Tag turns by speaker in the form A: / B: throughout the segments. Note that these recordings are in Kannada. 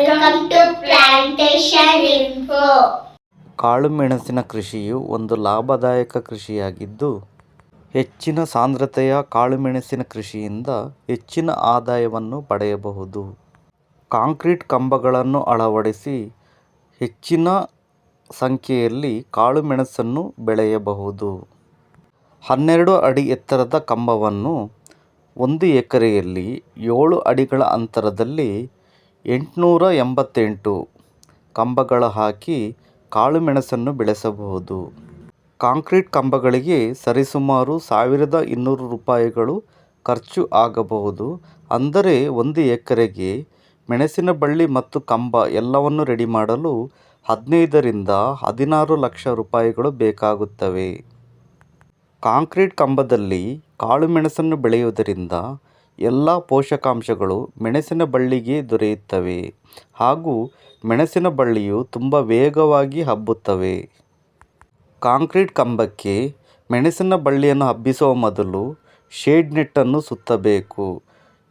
A: Welcome ಮೆಣಸಿನ.
B: ಕಾಳುಮೆಣಸಿನ ಕೃಷಿಯು ಒಂದು ಲಾಭದಾಯಕ ಕೃಷಿಯಾಗಿದ್ದು, ಹೆಚ್ಚಿನ ಸಾಂದ್ರತೆಯ ಕಾಳುಮೆಣಸಿನ ಕೃಷಿಯಿಂದ ಹೆಚ್ಚಿನ ಆದಾಯವನ್ನು ಪಡೆಯಬಹುದು ಕಾಂಕ್ರೀಟ್ ಕಂಬಗಳನ್ನು ಅಳವಡಿಸಿ ಹೆಚ್ಚಿನ ಸಂಖ್ಯೆಯಲ್ಲಿ ಕಾಳುಮೆಣಸನ್ನು ಬೆಳೆಯಬಹುದು ಹನ್ನೆರಡು ಅಡಿ ಎತ್ತರದ ಕಂಬವನ್ನು ಒಂದು ಎಕರೆಯಲ್ಲಿ ಏಳು ಅಡಿಗಳ ಅಂತರದಲ್ಲಿ ಎಂಟುನೂರ ಎಂಬತ್ತೆಂಟು. ಕಂಬಗಳ ಹಾಕಿ ಕಾಳುಮೆಣಸನ್ನು ಬೆಳೆಸಬಹುದು. ಕಾಂಕ್ರೀಟ್ ಕಂಬಗಳಿಗೆ ಸರಿಸುಮಾರು ಸಾವಿರದ ಇನ್ನೂರು ರೂಪಾಯಿಗಳು ಖರ್ಚು ಆಗಬಹುದು. ಅಂದರೆ ಒಂದು ಎಕರೆಗೆ ಮೆಣಸಿನ ಬಳ್ಳಿ ಮತ್ತು ಕಂಬ ಎಲ್ಲವನ್ನು ರೆಡಿ ಮಾಡಲು ಹದಿನೈದರಿಂದ ಹದಿನಾರು ಲಕ್ಷ ರೂಪಾಯಿಗಳು ಬೇಕಾಗುತ್ತವೆ. ಕಾಂಕ್ರೀಟ್ ಕಂಬದಲ್ಲಿ ಕಾಳುಮೆಣಸನ್ನು ಬೆಳೆಯುವುದರಿಂದ ಎಲ್ಲ ಪೋಷಕಾಂಶಗಳು ಮೆಣಸಿನ ಬಳ್ಳಿಗೆ ದೊರೆಯುತ್ತವೆ ಹಾಗೂ ಮೆಣಸಿನ ಬಳ್ಳಿಯು ತುಂಬ ವೇಗವಾಗಿ ಹಬ್ಬುತ್ತವೆ. ಕಾಂಕ್ರೀಟ್ ಕಂಬಕ್ಕೆ ಮೆಣಸಿನ ಬಳ್ಳಿಯನ್ನು ಹಬ್ಬಿಸುವ ಮೊದಲು ಶೇಡ್ ನೆಟ್ಟನ್ನು ಸುತ್ತಬೇಕು.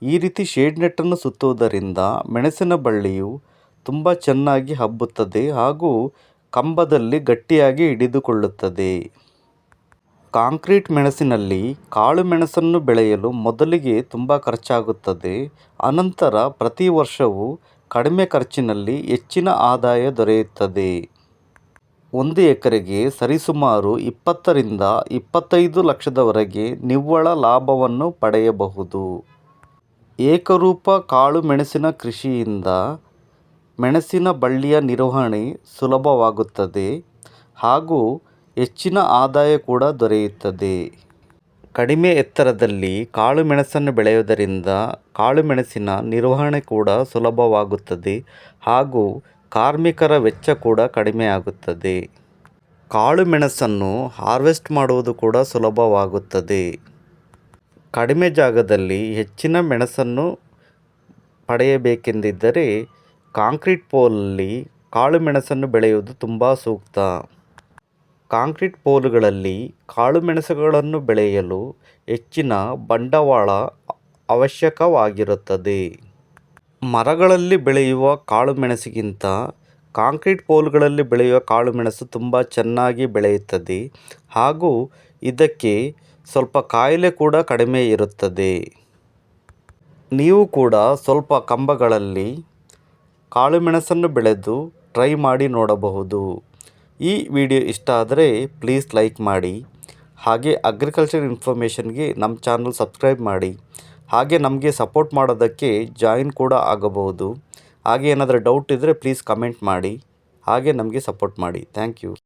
B: ಈ ರೀತಿ ಶೇಡ್ ನೆಟ್ಟನ್ನು ಸುತ್ತುವುದರಿಂದ ಮೆಣಸಿನ ಬಳ್ಳಿಯು ತುಂಬ ಚೆನ್ನಾಗಿ ಹಬ್ಬುತ್ತದೆ ಹಾಗೂ ಕಂಬದಲ್ಲಿ ಗಟ್ಟಿಯಾಗಿ ಹಿಡಿದುಕೊಳ್ಳುತ್ತದೆ. ಕಾಂಕ್ರೀಟ್ ಮೆಣಸಿನಲ್ಲಿ ಕಾಳು ಮೆಣಸನ್ನು ಬೆಳೆಯಲು ಮೊದಲಿಗೆ ತುಂಬ ಖರ್ಚಾಗುತ್ತದೆ. ಅನಂತರ ಪ್ರತಿ ವರ್ಷವೂ ಕಡಿಮೆ ಖರ್ಚಿನಲ್ಲಿ ಹೆಚ್ಚಿನ ಆದಾಯ ದೊರೆಯುತ್ತದೆ. ಒಂದು ಎಕರೆಗೆ ಸರಿಸುಮಾರು ಇಪ್ಪತ್ತರಿಂದ ಇಪ್ಪತ್ತೈದು ಲಕ್ಷದವರೆಗೆ ನಿವ್ವಳ ಲಾಭವನ್ನು ಪಡೆಯಬಹುದು. ಏಕರೂಪ ಕಾಳು ಮೆಣಸಿನ ಕೃಷಿಯಿಂದ ಮೆಣಸಿನ ಬಳ್ಳಿಯ ನಿರ್ವಹಣೆ ಸುಲಭವಾಗುತ್ತದೆ. ಹಾಗೂ ಹೆಚ್ಚಿನ ಆದಾಯ ಕೂಡ ದೊರೆಯುತ್ತದೆ. ಕಡಿಮೆ ಎತ್ತರದಲ್ಲಿ ಕಾಳು ಮೆಣಸನ್ನು ಬೆಳೆಯುವುದರಿಂದ ಕಾಳು ಮೆಣಸಿನ ನಿರ್ವಹಣೆ ಕೂಡ ಸುಲಭವಾಗುತ್ತದೆ ಹಾಗೂ ಕಾರ್ಮಿಕರ ವೆಚ್ಚ ಕೂಡ ಕಡಿಮೆ ಆಗುತ್ತದೆ ಕಾಳು ಮೆಣಸನ್ನು ಹಾರ್ವೆಸ್ಟ್ ಮಾಡುವುದು ಕೂಡ ಸುಲಭವಾಗುತ್ತದೆ. ಕಡಿಮೆ ಜಾಗದಲ್ಲಿ ಹೆಚ್ಚಿನ ಮೆಣಸನ್ನು ಪಡೆಯಬೇಕೆಂದಿದ್ದರೆ ಕಾಂಕ್ರೀಟ್ ಪೋಲಲ್ಲಿ ಕಾಳು ಮೆಣಸನ್ನು ಬೆಳೆಯುವುದು ತುಂಬ ಸೂಕ್ತ. ಕಾಂಕ್ರೀಟ್ ಪೋಲುಗಳಲ್ಲಿ ಕಾಳುಮೆಣಸುಗಳನ್ನು ಬೆಳೆಯಲು ಹೆಚ್ಚಿನ ಬಂಡವಾಳ ಅವಶ್ಯಕವಾಗಿರುತ್ತದೆ. ಮರಗಳಲ್ಲಿ ಬೆಳೆಯುವ ಕಾಳುಮೆಣಸಿಗಿಂತ ಕಾಂಕ್ರೀಟ್ ಪೋಲುಗಳಲ್ಲಿ ಬೆಳೆಯುವ ಕಾಳುಮೆಣಸು ತುಂಬ ಚೆನ್ನಾಗಿ ಬೆಳೆಯುತ್ತದೆ ಹಾಗೂ ಇದಕ್ಕೆ ಸ್ವಲ್ಪ ಕಾಯಿಲೆ ಕೂಡ ಕಡಿಮೆ ಇರುತ್ತದೆ. ನೀವು ಕೂಡ ಸ್ವಲ್ಪ ಕಂಬಗಳಲ್ಲಿ ಕಾಳುಮೆಣಸನ್ನು ಬೆಳೆದು ಟ್ರೈ ಮಾಡಿ ನೋಡಬಹುದು. ಈ ವಿಡಿಯೋ ಇಷ್ಟ ಆದರೆ ಪ್ಲೀಸ್ ಲೈಕ್ ಮಾಡಿ. ಹಾಗೆ ಅಗ್ರಿಕಲ್ಚರ್ ಇನ್ಫಾರ್ಮೇಷನ್ಗೆ ನಮ್ಮ ಚಾನಲ್ ಸಬ್ಸ್ಕ್ರೈಬ್ ಮಾಡಿ. ಹಾಗೆ ನಮಗೆ ಸಪೋರ್ಟ್ ಮಾಡೋದಕ್ಕೆ ಜಾಯಿನ್ ಕೂಡ ಆಗಬಹುದು. ಹಾಗೆ ಏನಾದರೂ ಡೌಟ್ ಇದ್ದರೆ ಪ್ಲೀಸ್ ಕಮೆಂಟ್ ಮಾಡಿ. ಹಾಗೆ ನಮಗೆ ಸಪೋರ್ಟ್ ಮಾಡಿ. Thank you